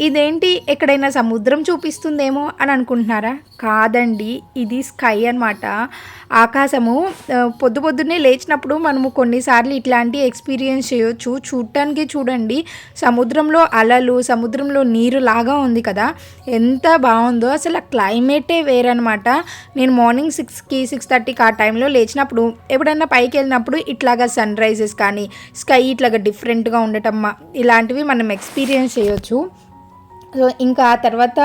ఇదేంటి ఎక్కడైనా సముద్రం చూపిస్తుందేమో అని అనుకుంటున్నారా? కాదండి ఇది స్కై అన్నమాట. ఆకాశము పొద్దు పొద్దున్నే లేచినప్పుడు మనము కొన్నిసార్లు ఇట్లాంటి ఎక్స్పీరియన్స్ చేయొచ్చు. చూడటానికి చూడండి సముద్రంలో అలలు సముద్రంలో నీరు లాగా ఉంది కదా. ఎంత బాగుందో అసలు ఆ క్లైమేటే వేరనమాట నేను మార్నింగ్ సిక్స్కి సిక్స్ థర్టీకి ఆ టైంలో లేచినప్పుడు ఎప్పుడైనా పైకి వెళ్ళినప్పుడు ఇట్లాగా సన్ రైజెస్ కానీ స్కై ఇట్లాగా డిఫరెంట్గా ఉండటం ఇలాంటివి మనం ఎక్స్పీరియన్స్ చేయొచ్చు. సో ఇంకా ఆ తర్వాత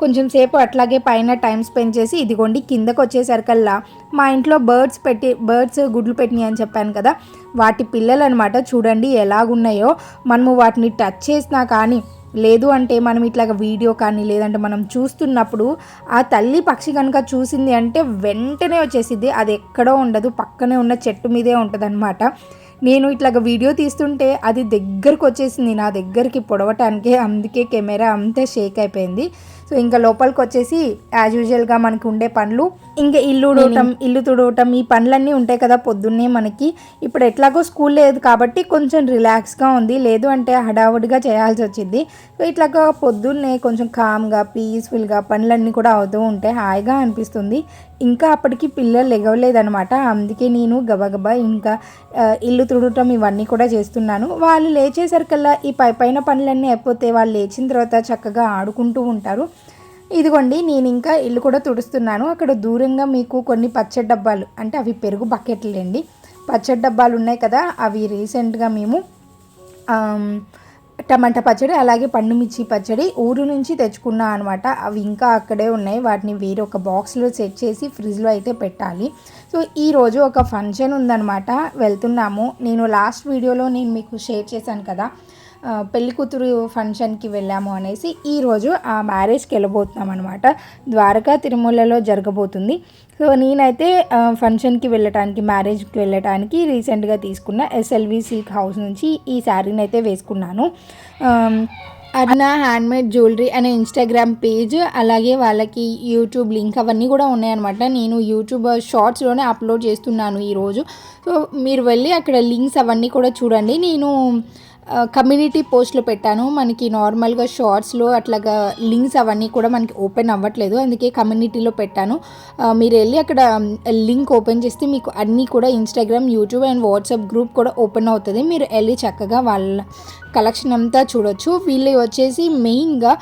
కొంచెం సేపు అట్లాగే పైన టైం స్పెండ్ చేసి ఇదిగోండి కిందకు వచ్చేసరికల్లా మా ఇంట్లో బర్డ్స్ పెట్టి బర్డ్స్ గుడ్లు పెట్టినాయి అని చెప్పాను కదా. వాటి పిల్లలు అనమాట చూడండి ఎలాగున్నాయో. మనము వాటిని టచ్ చేసినా కానీ లేదు అంటే మనం ఇట్లాగ వీడియో కానీ లేదంటే మనం చూస్తున్నప్పుడు ఆ తల్లి పక్షి కనుక చూసింది అంటే వెంటనే వచ్చేసింది అది ఎక్కడో ఉండదు. పక్కనే ఉన్న చెట్టు మీదే ఉంటుంది నేను ఇట్లాగ వీడియో తీస్తుంటే అది దగ్గరకు వచ్చేసింది. నా దగ్గరికి పొడవటానికి అందుకే కెమెరా అంతే షేక్ అయిపోయింది. సో ఇంకా లోపలికి వచ్చేసి యాజ్ యూజువల్గా మనకి ఉండే పనులు ఇంకా ఇల్లు ఉడవటం ఇల్లు తుడవటం ఈ పనులన్నీ ఉంటాయి కదా పొద్దున్నే మనకి. ఇప్పుడు ఎట్లాగో స్కూల్ లేదు కాబట్టి కొంచెం రిలాక్స్గా ఉంది. లేదు అంటే హడావుడిగా చేయాల్సి వచ్చింది. సో ఇట్లాగా పొద్దున్నే కొంచెం కామ్గా పీస్ఫుల్గా పనులన్నీ కూడా అవుతూ ఉంటాయి హాయిగా అనిపిస్తుంది. ఇంకా అప్పటికి పిల్లలు ఎగవలేదనమాట అందుకే నేను గబగబా ఇంకా ఇల్లు తుడటం ఇవన్నీ కూడా చేస్తున్నాను. వాళ్ళు లేచేసరికల్లా ఈ పై పైన పనులన్నీ అయిపోతే వాళ్ళు లేచిన తర్వాత చక్కగా ఆడుకుంటూ ఉంటారు. ఇదిగోండి నేను ఇంకా ఇల్లు కూడా తుడుస్తున్నాను. అక్కడ దూరంగా మీకు కొన్ని పచ్చడి డబ్బాలు అంటే అవి పెరుగు బకెట్లండి పచ్చడి డబ్బాలు ఉన్నాయి కదా అవి రీసెంట్గా మేము టమాటా పచ్చడి అలాగే పండుమిర్చి పచ్చడి ఊరు నుంచి తెచ్చుకున్నా అనమాట అవి ఇంకా అక్కడే ఉన్నాయి. వాటిని వేరే ఒక బాక్స్లో సెట్ చేసి ఫ్రిడ్జ్లో అయితే పెట్టాలి. సో ఈరోజు ఒక ఫంక్షన్ ఉందన్నమాట. వెళ్తున్నాము. నేను లాస్ట్ వీడియోలో నేను మీకు షేర్ చేశాను కదా పెళ్ళికూతురు పెళ్ళి కూతురు ఫంక్షన్కి వెళ్ళాము అనేసి ఈరోజు ఆ మ్యారేజ్కి వెళ్ళబోతున్నాం అనమాట ద్వారకా తిరుమలలో జరగబోతుంది. సో నేనైతే ఫంక్షన్కి వెళ్ళటానికి మ్యారేజ్కి వెళ్ళటానికి రీసెంట్గా తీసుకున్న ఎస్ఎల్వి సిల్క్ హౌస్ నుంచి ఈ శారీని అయితే వేసుకున్నాను అర్ణ హ్యాండ్మేడ్ జ్యువెలరీ అనే ఇన్స్టాగ్రామ్ పేజ్ అలాగే వాళ్ళకి యూట్యూబ్ లింక్ అవన్నీ కూడా ఉన్నాయన్నమాట. నేను యూట్యూబ్ షార్ట్స్లోనే అప్లోడ్ చేస్తున్నాను ఈరోజు సో మీరు వెళ్ళి అక్కడ లింక్స్ అవన్నీ కూడా చూడండి. నేను కమ్యూనిటీ పోస్ట్లో పెట్టాను. మనకి నార్మల్గా షార్ట్స్లో అట్లాగా లింక్స్ అవన్నీ కూడా మనకి ఓపెన్ అవ్వట్లేదు. అందుకే కమ్యూనిటీలో పెట్టాను. మీరు వెళ్ళి అక్కడ లింక్ ఓపెన్ చేస్తే మీకు అన్నీ కూడా Instagram YouTube and WhatsApp group కూడా ఓపెన్ అవుతుంది. మీరు వెళ్ళి చక్కగా వాళ్ళ కలెక్షన్ అంతా చూడొచ్చు. వీళ్ళు వచ్చేసి మెయిన్గా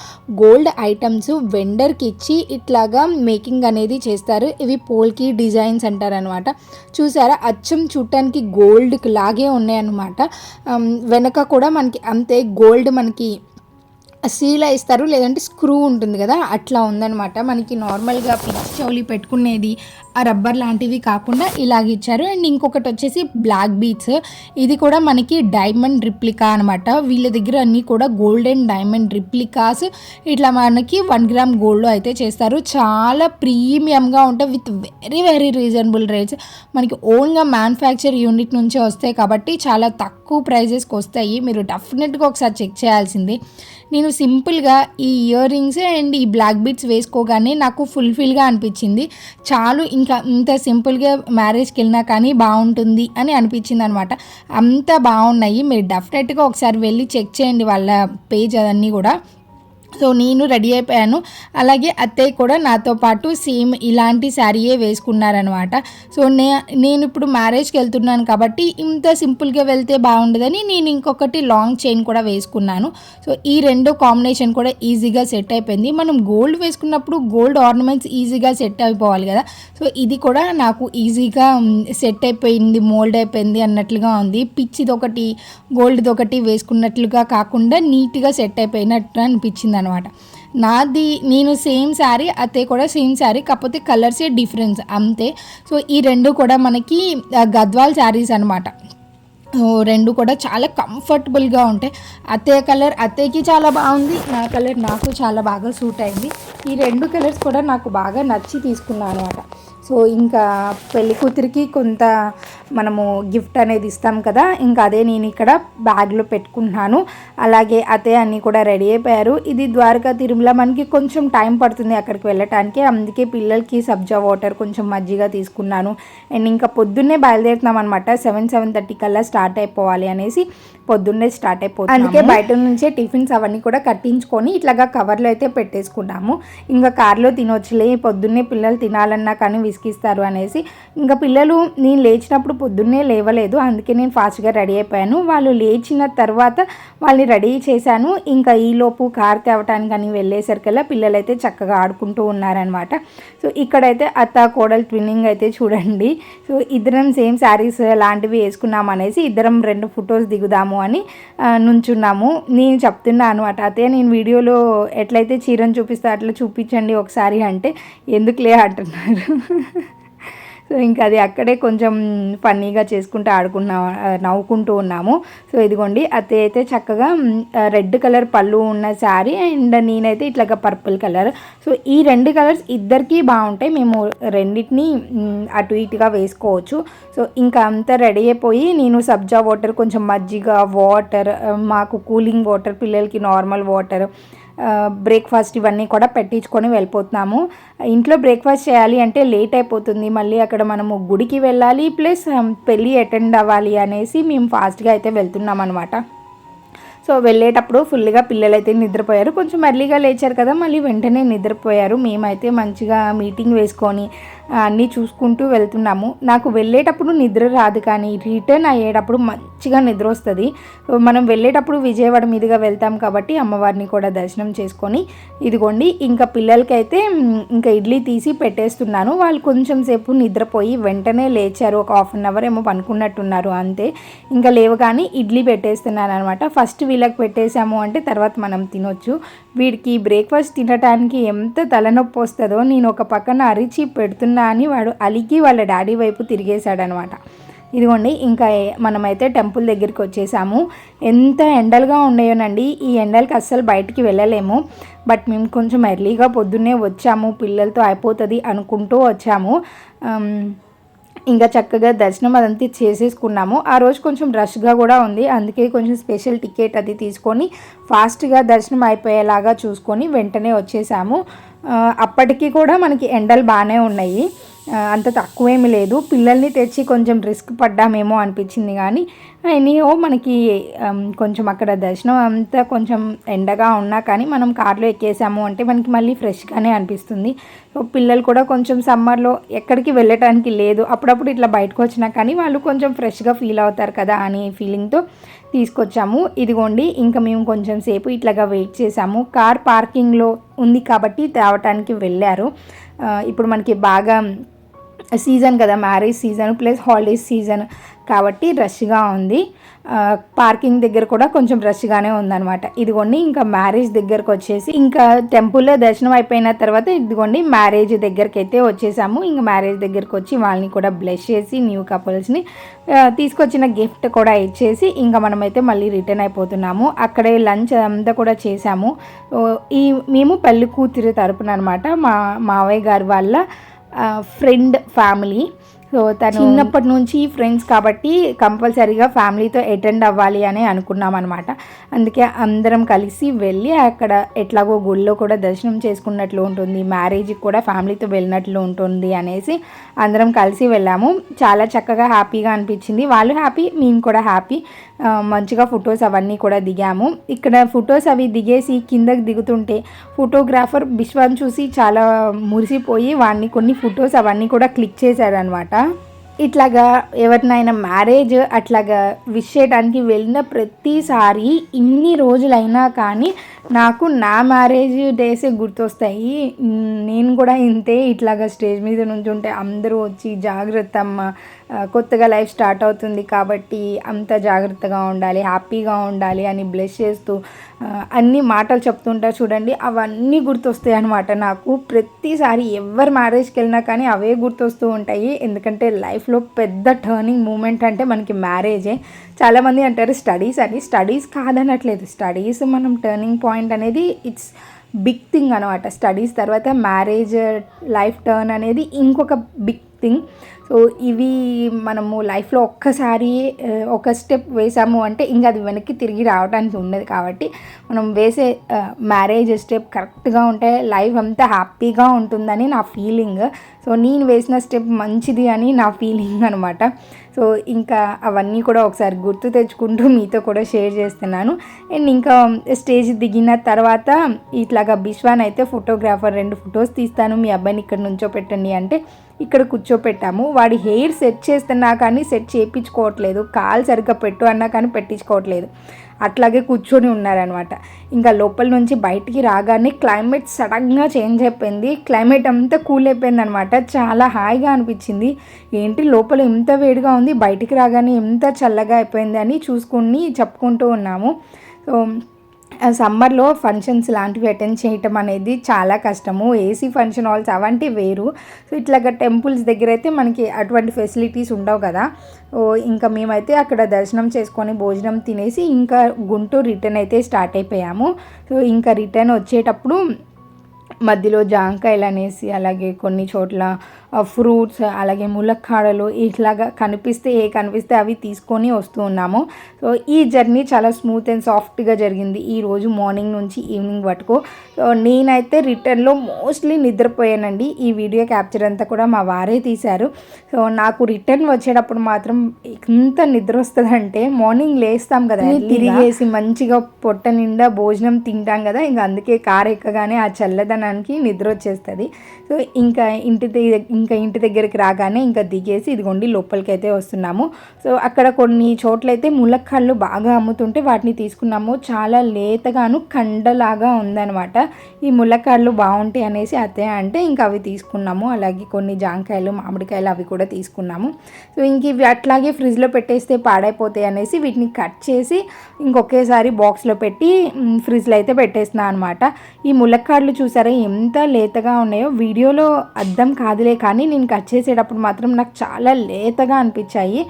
గోల్డ్ ఐటమ్స్ వెండర్కి ఇచ్చి ఇట్లాగా మేకింగ్ అనేది చేస్తారు. ఇవి పోల్కి డిజైన్స్ అంటారనమాట చూసారా? అచ్చం చూడటానికి గోల్డ్ లాగే ఉన్నాయన్నమాట. వెనక కూడా మనకి అంతే గోల్డ్ మనకి సీలా ఇస్తారు లేదంటే స్క్రూ ఉంటుంది కదా అట్లా ఉందన్నమాట. మనకి నార్మల్గా పిచ్చి చెవులి పెట్టుకునేది ఆ రబ్బర్ లాంటివి కాకుండా ఇలాగ ఇచ్చారు. అండ్ ఇంకొకటి వచ్చేసి బ్లాక్ బీట్స్. ఇది కూడా మనకి డైమండ్ రిప్లికా అనమాట వీళ్ళ దగ్గర అన్నీ కూడా గోల్డెన్ డైమండ్ రిప్లికాస్. ఇట్లా మనకి వన్ గ్రామ్ గోల్డ్లో అయితే చేస్తారు. చాలా ప్రీమియంగా ఉంటాయి with very very reasonable rates. మనకి ఓన్గా మ్యానుఫ్యాక్చర్ యూనిట్ నుంచే వస్తాయి కాబట్టి చాలా తక్కువ ప్రైజెస్కి వస్తాయి. మీరు డెఫినెట్గా ఒకసారి చెక్ చేయాల్సింది. నేను సింపుల్గా ఈ ఇయర్ రింగ్స్ అండ్ ఈ బ్లాక్ బీట్స్ వేసుకోగానే నాకు ఫుల్ఫిల్గా అనిపించింది. చాలు ఇంకా ఇంత సింపుల్గా మ్యారేజ్కి వెళ్ళినా కానీ బాగుంటుంది అని అనిపించింది అనమాట అంత బాగున్నాయి మీరు డెఫినెట్గా ఒకసారి వెళ్ళి చెక్ చేయండి వాళ్ళ పేజ్ అవన్నీ కూడా. సో నేను రెడీ అయిపోయాను. అలాగే అత్తయ్య కూడా నాతో పాటు సేమ్ ఇలాంటి శారీయే వేసుకున్నారనమాట సో నే నేను ఇప్పుడు మ్యారేజ్కి వెళ్తున్నాను కాబట్టి ఇంత సింపుల్గా వెళ్తే బాగుండదని నేను ఇంకొకటి లాంగ్ చైన్ కూడా వేసుకున్నాను. సో ఈ రెండు కాంబినేషన్ కూడా ఈజీగా సెట్ అయిపోయింది. మనం గోల్డ్ వేసుకున్నప్పుడు గోల్డ్ ఆర్నమెంట్స్ ఈజీగా సెట్ అయిపోవాలి కదా. సో ఇది కూడా నాకు ఈజీగా సెట్ అయిపోయింది మోల్డ్ అయిపోయింది అన్నట్లుగా ఉంది. పిచ్చిది ఒకటి గోల్డ్ది ఒకటి వేసుకున్నట్లుగా కాకుండా నీట్గా సెట్ అయిపోయినట్టు అనిపించింది అనమాట. నాది నేను సేమ్ శారీ అతే కూడా సేమ్ శారీ కాకపోతే కలర్సే డిఫరెన్స్ అంతే. సో ఈ రెండు కూడా మనకి గద్వాల్ శారీస్ అనమాట. రెండు కూడా చాలా కంఫర్టబుల్గా ఉంటాయి. అత్తయ్య కలర్ అత్తయ్యకి చాలా బాగుంది నా కలర్ నాకు చాలా బాగా సూట్ అయింది. ఈ రెండు కలర్స్ కూడా నాకు బాగా నచ్చి తీసుకున్నాను అనమాట. సో ఇంకా పెళ్ళి కూతురికి కొంత మనము గిఫ్ట్ అనేది ఇస్తాం కదా ఇంకా అదే నేను ఇక్కడ బ్యాగ్లో పెట్టుకుంటున్నాను. అలాగే అతే అన్నీ కూడా రెడీ అయిపోయారు. ఇది ద్వారకా తిరుమల మనకి కొంచెం టైం పడుతుంది అక్కడికి వెళ్ళటానికి. అందుకే పిల్లలకి సబ్జా వాటర్ కొంచెం మజ్జిగ తీసుకున్నాను. అండ్ ఇంకా పొద్దున్నే బయలుదేరుతున్నాం అనమాట సెవెన్ సెవెన్ థర్టీ కల్లా స్టార్ట్ అయిపోవాలి అనేసి. పొద్దున్నే స్టార్ట్ అయిపోతుంది అందుకే బయట నుంచే టిఫిన్స్ అవన్నీ కూడా కట్టించుకొని ఇట్లాగా కవర్లో అయితే పెట్టేసుకున్నాము ఇంకా కార్లో తినొచ్చులే పొద్దున్నే పిల్లలు తినాలన్నా కానీ విసిగిస్తారు అనేసి. ఇంకా పిల్లలు నేను లేచినప్పుడు పొద్దున్నే లేవలేదు అందుకే నేను ఫాస్ట్గా రెడీ అయిపోయాను. వాళ్ళు లేచిన తర్వాత వాళ్ళని రెడీ చేశాను. ఇంకా ఈలోపు కార్ తేవటానికి అని వెళ్ళేసరికల్లా పిల్లలు అయితే చక్కగా ఆడుకుంటూ ఉన్నారనమాట సో ఇక్కడైతే అత్త కోడలు ట్విన్నింగ్ అయితే చూడండి. సో ఇద్దరం సేమ్ శారీస్ లాంటివి వేసుకున్నాం అనేసి ఇద్దరం రెండు ఫొటోస్ దిగుదాము అని నుంచున్నాము. నేను చెప్తున్నాను అట అదే నేను వీడియోలో ఎట్లయితే చీరను చూపిస్తా అట్లా చూపించండి ఒకసారి అంటే ఎందుకులే అంటున్నారు? సో ఇంకా అది అక్కడే కొంచెం ఫన్నీగా చేసుకుంటూ ఆడుకున్నా నవ్వుకుంటూ ఉన్నాము. సో ఇదిగోండి అతే అయితే చక్కగా రెడ్ కలర్ పళ్ళు ఉన్న శారీ అండ్ నేనైతే ఇట్లాగా పర్పుల్ కలర్. సో ఈ రెండు కలర్స్ ఇద్దరికీ బాగుంటాయి. మేము రెండింటిని అటు ఇటుగా వేసుకోవచ్చు. సో ఇంకా అంతా రెడీ అయిపోయి నేను సబ్జా వాటర్ కొంచెం మజ్జిగ వాటర్ మాకు కూలింగ్ వాటర్ పిల్లలకి నార్మల్ వాటర్ బ్రేక్ఫాస్ట్ ఇవన్నీ కూడా పెట్టించుకొని వెళ్ళిపోతున్నాము. ఇంట్లో బ్రేక్ఫాస్ట్ చేయాలి అంటే లేట్ అయిపోతుంది. మళ్ళీ అక్కడ మనము గుడికి వెళ్ళాలి ప్లస్ పెళ్ళి అటెండ్ అవ్వాలి అనేసి మేము ఫాస్ట్గా అయితే వెళ్తున్నాం అనమాట సో వెళ్ళేటప్పుడు ఫుల్గా పిల్లలు అయితే నిద్రపోయారు. కొంచెం ఎర్లీగా లేచారు కదా మళ్ళీ వెంటనే నిద్రపోయారు. మేమైతే మంచిగా మీటింగ్ వేసుకొని అన్నీ చూసుకుంటూ వెళ్తున్నాము. నాకు వెళ్ళేటప్పుడు నిద్ర రాదు కానీ రిటర్న్ అయ్యేటప్పుడు మంచిగా నిద్ర వస్తుంది. మనం వెళ్ళేటప్పుడు విజయవాడ మీదుగా వెళ్తాం కాబట్టి అమ్మవారిని కూడా దర్శనం చేసుకొని ఇదిగోండి ఇంకా పిల్లలకైతే ఇంకా ఇడ్లీ తీసి పెట్టేస్తున్నాను. వాళ్ళు కొంచెం సేపు నిద్రపోయి వెంటనే లేచారు. ఒక హాఫ్ అన్ అవర్ ఏమో పనుకున్నట్టున్నారు అంతే. ఇంకా లేవగానే ఇడ్లీ పెట్టేస్తున్నాను అనమాట ఫస్ట్ వీళ్ళకి పెట్టేశాము అంటే తర్వాత మనం తినొచ్చు. వీడికి బ్రేక్ఫాస్ట్ తినడానికి ఎంత తలనొప్పి వస్తుందో నేను ఒక పక్కన అరిచి పెడుతున్నా అని వాడు అలిగి వాళ్ళ డాడీ వైపు తిరిగేశాడనమాట. ఇదిగోండి ఇంకా మనమైతే టెంపుల్ దగ్గరికి వచ్చేసాము. ఎంత ఎండలుగా ఉన్నాయోనండి ఈ ఎండలకి అస్సలు బయటికి వెళ్ళలేము. బట్ మేము కొంచెం ఎర్లీగా పొద్దున్నే వచ్చాము పిల్లలతో అయిపోతుంది అనుకుంటూ వచ్చాము. ఇంకా చక్కగా దర్శనం అదంతా చేసేసుకున్నాము. ఆ రోజు కొంచెం రష్గా కూడా ఉంది అందుకే కొంచెం స్పెషల్ టికెట్ అది తీసుకొని ఫాస్ట్గా దర్శనం అయిపోయేలాగా చూసుకొని వెంటనే వచ్చేసాము. అప్పటికి కూడా మనకి ఎండలు బాగానే ఉన్నాయి. అంత తక్కువేమీ లేదు. పిల్లల్ని తెచ్చి కొంచెం రిస్క్ పడ్డామేమో అనిపించింది కానీ ఎనీహో మనకి కొంచెం అక్కడ దర్శనం అంతా కొంచెం ఎండగా ఉన్నా కానీ మనం కార్లో ఎక్కేసాము అంటే మనకి మళ్ళీ ఫ్రెష్గానే అనిపిస్తుంది. సో పిల్లలు కూడా కొంచెం సమ్మర్లో ఎక్కడికి వెళ్ళటానికి లేదు. అప్పుడప్పుడు ఇట్లా బయటకు వచ్చినా కానీ వాళ్ళు కొంచెం ఫ్రెష్గా ఫీల్ అవుతారు కదా అనే ఫీలింగ్తో తీసుకొచ్చాము. ఇదిగోండి ఇంకా మేము కొంచెం సేపు ఇట్లాగా వెయిట్ చేసాము కార్ పార్కింగ్లో ఉంది కాబట్టి తేవటానికి వెళ్ళారు. ఇప్పుడు మనకి బాగా సీజన్ కదా marriage season plus holidays season కాబట్టి రష్గా ఉంది. పార్కింగ్ దగ్గర కూడా కొంచెం రష్గానే ఉందన్నమాట. ఇదిగోండి ఇంకా మ్యారేజ్ దగ్గరకు వచ్చేసి ఇంకా టెంపుల్లో దర్శనం అయిపోయిన తర్వాత ఇదిగోండి మ్యారేజ్ దగ్గరికి అయితే వచ్చేసాము. ఇంకా మ్యారేజ్ దగ్గరకు వచ్చి వాళ్ళని కూడా బ్లెస్ చేసి న్యూ కపుల్స్ని తీసుకొచ్చిన గిఫ్ట్ కూడా ఇచ్చేసి ఇంకా మనమైతే మళ్ళీ రిటర్న్ అయిపోతున్నాము. అక్కడే లంచ్ అంతా కూడా చేసాము. ఈ మేము పెళ్ళి కూతురు తరపున అనమాట మా మావయ్య గారి వాళ్ళ ఫ్రెండ్ ఫ్యామిలీ సో తను చిన్నప్పటి నుంచి ఫ్రెండ్స్ కాబట్టి కంపల్సరీగా ఫ్యామిలీతో అటెండ్ అవ్వాలి అని అనుకున్నాం అనమాట అందుకే అందరం కలిసి వెళ్ళి అక్కడ ఎట్లాగో గుళ్ళో కూడా దర్శనం చేసుకున్నట్లు ఉంటుంది. మ్యారేజ్కి కూడా ఫ్యామిలీతో వెళ్ళినట్లు ఉంటుంది అనేసి అందరం కలిసి వెళ్ళాము. చాలా చక్కగా హ్యాపీగా అనిపించింది. వాళ్ళు హ్యాపీ మేము కూడా హ్యాపీ. మంచిగా ఫొటోస్ అవన్నీ కూడా దిగాము. ఇక్కడ ఫొటోస్ అవి దిగేసి కిందకి దిగుతుంటే ఫోటోగ్రాఫర్ బిశ్వాన్ చూసి చాలా మురిసిపోయి వాడిని కొన్ని ఫొటోస్ అవన్నీ కూడా క్లిక్ చేశాడనమాట ఇట్లాగా ఎవరినైనా మ్యారేజ్ అట్లాగా విష్ చేయడానికి వెళ్ళిన ప్రతిసారి ఇన్ని రోజులైనా కానీ నాకు నా మ్యారేజ్ డేసే గుర్తొస్తాయి. నేను కూడా ఇంతే ఇట్లాగా స్టేజ్ మీద నుంచి ఉంటే అందరూ వచ్చి జాగ్రత్త అమ్మ. కొత్తగా లైఫ్ స్టార్ట్ అవుతుంది కాబట్టి అంత జాగ్రత్తగా ఉండాలి హ్యాపీగా ఉండాలి అని బ్లెస్ చేస్తూ అన్ని మాటలు చెప్తుంటారు చూడండి అవన్నీ గుర్తొస్తాయి అనమాట నాకు. ప్రతిసారి ఎవరు మ్యారేజ్కి వెళ్ళినా కానీ అవే గుర్తొస్తూ ఉంటాయి. ఎందుకంటే లైఫ్లో పెద్ద టర్నింగ్ మూమెంట్ అంటే మనకి మ్యారేజే. చాలామంది అంటారు స్టడీస్ అని. స్టడీస్ కాదనట్లేదు. స్టడీస్ మనం టర్నింగ్ పాయింట్ అనేది ఇట్స్ బిగ్ థింగ్ అనమాట స్టడీస్ తర్వాత మ్యారేజ్ లైఫ్ టర్న్ అనేది ఇంకొక బిగ్ థింగ్. సో ఇవి మనము లైఫ్లో ఒక్కసారి ఒక స్టెప్ వేసాము అంటే ఇంకా అది వెనక్కి తిరిగి రావడానికి ఉండదు కాబట్టి మనం వేసే మ్యారేజ్ స్టెప్ కరెక్ట్గా ఉంటే లైఫ్ అంతా హ్యాపీగా ఉంటుందని నా ఫీలింగ్. సో నేను వేసిన స్టెప్ మంచిది అని నా ఫీలింగ్ అనమాట. సో ఇంకా అవన్నీ కూడా ఒకసారి గుర్తు తెచ్చుకుంటూ మీతో కూడా షేర్ చేస్తున్నాను. అండ్ ఇంకా um, స్టేజ్ దిగిన తర్వాత ఇట్లాగా బిశ్వాన్ అయితే ఫోటోగ్రాఫర్ రెండు ఫొటోస్ తీస్తాను. మీ అబ్బాయిని ఇక్కడ నుంచో పెట్టండి అంటే ఇక్కడ కూర్చోపెట్టాము. వాడి హెయిర్ సెట్ చేస్తున్నా కానీ సెట్ చేయించుకోవట్లేదు. కాలు సరిగ్గా పెట్టు అన్నా కానీ పెట్టించుకోవట్లేదు. అట్లాగే కూర్చొని ఉన్నారనమాట ఇంకా లోపల నుంచి బయటికి రాగానే క్లైమేట్ సడన్గా చేంజ్ అయిపోయింది. క్లైమేట్ అంతా కూల్ అయిపోయింది అనమాట చాలా హాయిగా అనిపించింది. ఏంటి లోపల ఎంత వేడిగా ఉంది? బయటికి రాగానే ఎంత చల్లగా అయిపోయింది అని చూసుకుని చెప్పుకుంటూ ఉన్నాము. సో సమ్మర్లో ఫంక్షన్స్ లాంటివి అటెండ్ చేయటం అనేది చాలా కష్టము. ఏసీ ఫంక్షన్ హాల్స్ అవంటి వేరు. సో ఇట్లాగా టెంపుల్స్ దగ్గర అయితే మనకి అటువంటి ఫెసిలిటీస్ ఉండవు కదా. ఓ ఇంకా మేమైతే అక్కడ దర్శనం చేసుకొని భోజనం తినేసి ఇంకా గుంటూరు రిటర్న్ అయితే స్టార్ట్ అయిపోయాము. సో ఇంకా రిటర్న్ వచ్చేటప్పుడు మధ్యలో జాంకాయలు అనేసి అలాగే కొన్ని చోట్ల ఫ్రూట్స్ అలాగే ములక్కాడలు ఇట్లాగా కనిపిస్తే ఏ కనిపిస్తే అవి తీసుకొని వస్తూ ఉన్నాము. సో ఈ జర్నీ చాలా స్మూత్ అండ్ సాఫ్ట్గా జరిగింది. ఈ రోజు మార్నింగ్ నుంచి ఈవినింగ్ వరకు. సో నేనైతే రిటర్న్లో మోస్ట్లీ నిద్రపోయానండి. ఈ వీడియో క్యాప్చర్ అంతా కూడా మా వారే తీశారు. సో నాకు రిటర్న్ వచ్చేటప్పుడు మాత్రం ఎంత నిద్ర వస్తుందంటే మార్నింగ్ లేస్తాం కదా తిరిగేసి మంచిగా పొట్ట నిండా భోజనం తింటాం కదా ఇంకా అందుకే కారు ఎక్కగానే ఆ చల్లదనానికి నిద్ర వచ్చేస్తుంది. సో ఇంకా ఇంటి ఇంకా ఇంటి దగ్గరికి రాగానే ఇంకా దిగేసి ఇదిగోండి లోపలికి అయితే వస్తున్నాము. సో అక్కడ కొన్ని చోట్లయితే ములక్కాళ్ళు బాగా అమ్ముతుంటే వాటిని తీసుకున్నాము. చాలా లేతగాను కండలాగా ఉందన్నమాట. ఈ ములక్కాళ్ళు బాగుంటాయి అనేసి అతే అంటే ఇంకా అవి తీసుకున్నాము. అలాగే కొన్ని జాంకాయలు మామిడికాయలు అవి కూడా తీసుకున్నాము. సో ఇంక ఇవి అట్లాగే ఫ్రిడ్జ్లో పెట్టేస్తే పాడైపోతాయి అనేసి వీటిని కట్ చేసి ఇంకొకేసారి బాక్స్లో పెట్టి ఫ్రిడ్జ్లో అయితే పెట్టేస్తున్నాను అనమాట ఈ ములక్కాడలు చూసారా ఎంత లేతగా ఉన్నాయో. వీడియోలో అద్దం కాదులే కానీ నేను కట్ చేసేటప్పుడు మాత్రం నాకు చాలా లేతగా అనిపించాయి.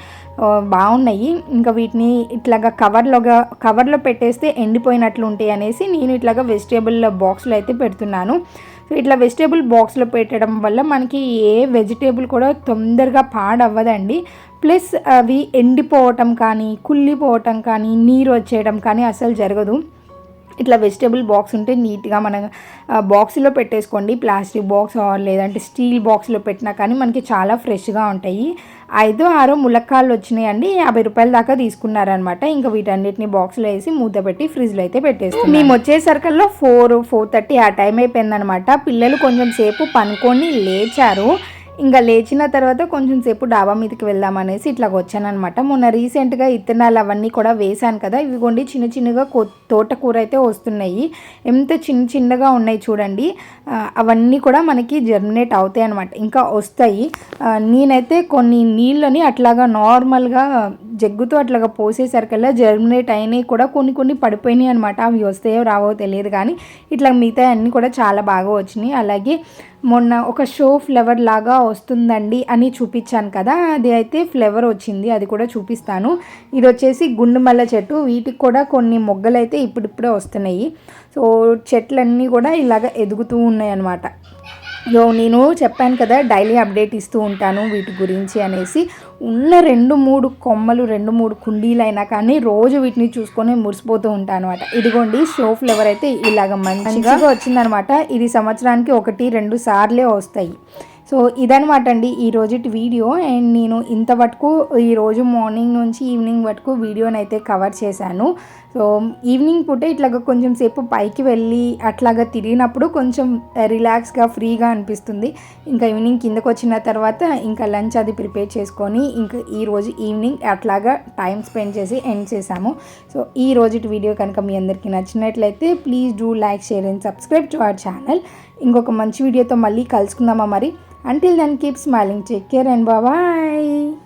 బాగున్నాయి. ఇంకా వీటిని ఇట్లాగా కవర్లోగా కవర్లో పెట్టేస్తే ఎండిపోయినట్లు ఉంటాయి అనేసి నేను ఇట్లాగా వెజిటేబుల్ బాక్స్లో అయితే పెడుతున్నాను. సో ఇట్లా వెజిటేబుల్ బాక్స్లో పెట్టడం వల్ల మనకి ఏ వెజిటేబుల్ కూడా తొందరగా పాడవ్వదండి. ప్లస్ అవి ఎండిపోవటం కానీ కుళ్ళిపోవటం కానీ నీరు వచ్చేయడం కానీ అసలు జరగదు. ఇట్లా వెజిటేబుల్ బాక్స్ ఉంటే నీట్గా మన బాక్స్లో పెట్టేసుకోండి. ప్లాస్టిక్ బాక్స్ లేదంటే స్టీల్ బాక్స్లో పెట్టినా కానీ మనకి చాలా ఫ్రెష్గా ఉంటాయి. ఐదో ఆరో ములక్కాళ్ళు వచ్చినాయండి. యాభై రూపాయల దాకా తీసుకున్నారనమాట ఇంకా వీటన్నిటిని బాక్స్లో వేసి మూత పెట్టి ఫ్రిడ్జ్లో అయితే పెట్టేస్తాం మేము వచ్చేసరికల్లా ఫోర్ ఫోర్ థర్టీ ఆ టైం అయిపోయిందనమాట పిల్లలు కొంచెం సేపు పనుకొని లేచారు. ఇంకా లేచిన తర్వాత కొంచెం సేపు డాబా మీదకి వెళ్దామనేసి ఇట్లా వచ్చానమాట మొన్న రీసెంట్గా ఇత్తనాలు అవన్నీ కూడా వేశాను కదా ఇవిగోండి చిన్న చిన్నగా కో తోటకూర అయితే వస్తున్నాయి. ఎంత చిన్న చిన్నగా ఉన్నాయి చూడండి. అవన్నీ కూడా మనకి జర్మినేట్ అవుతాయి అనమాట ఇంకా వస్తాయి. నేనైతే కొన్ని నీళ్ళని అట్లాగా నార్మల్గా జగ్గుతో అట్లాగా పోసేసరికల్లా జర్మినేట్ అయినాయి కూడా కొన్ని కొన్ని పడిపోయినాయి అనమాట అవి వస్తాయో రావో తెలియదు కానీ ఇట్లా మిగతా అన్నీ కూడా చాలా బాగా వచ్చినాయి. అలాగే మొన్న ఒక షో ఫ్లేవర్ లాగా వస్తుందండి అని చూపించాను కదా అది అయితే ఫ్లేవర్ వచ్చింది అది కూడా చూపిస్తాను. ఇది వచ్చేసి గుండుమల్ల చెట్టు వీటికి కూడా కొన్ని మొగ్గలు అయితే ఇప్పుడిప్పుడే వస్తున్నాయి. సో చెట్లన్నీ కూడా ఇలాగ ఎదుగుతూ ఉన్నాయి అన్నమాట. యో నేను చెప్పాను కదా డైలీ అప్డేట్ ఇస్తూ ఉంటాను వీటి గురించి అనేసి. ఉన్న రెండు మూడు కొమ్మలు రెండు మూడు కుండీలు అయినా కానీ రోజు వీటిని చూసుకొని మురిసిపోతూ ఉంటాను అనమాట ఇదిగోండి షో ఫ్లేవర్ అయితే ఇలాగ మంచిగా వచ్చిందనమాట. ఇది సంవత్సరానికి ఒకటి రెండు సార్లే వస్తాయి. సో ఇదనమాట అండి ఈ రోజుటి వీడియో. అండ్ నేను ఇంత వరకు ఈ రోజు మార్నింగ్ నుంచి ఈవినింగ్ వరకు వీడియోని అయితే కవర్ చేశాను. సో ఈవినింగ్ పూటే ఇట్లాగ కొంచెం సేపు పైకి వెళ్ళి అట్లాగా తిరిగినప్పుడు కొంచెం రిలాక్స్గా ఫ్రీగా అనిపిస్తుంది. ఇంకా ఈవినింగ్ కిందకు వచ్చిన తర్వాత ఇంకా లంచ్ అది ప్రిపేర్ చేసుకొని ఇంకా ఈరోజు ఈవినింగ్ అట్లాగా టైం స్పెండ్ చేసి ఎండ్ చేశాము సో ఈ రోజు వీడియో కనుక మీ అందరికీ నచ్చినట్లయితే please do like share and subscribe to our channel ఇంకొక మంచి వీడియోతో మళ్ళీ కలుసుకుందామా మరి. Until then keep smiling take care and bye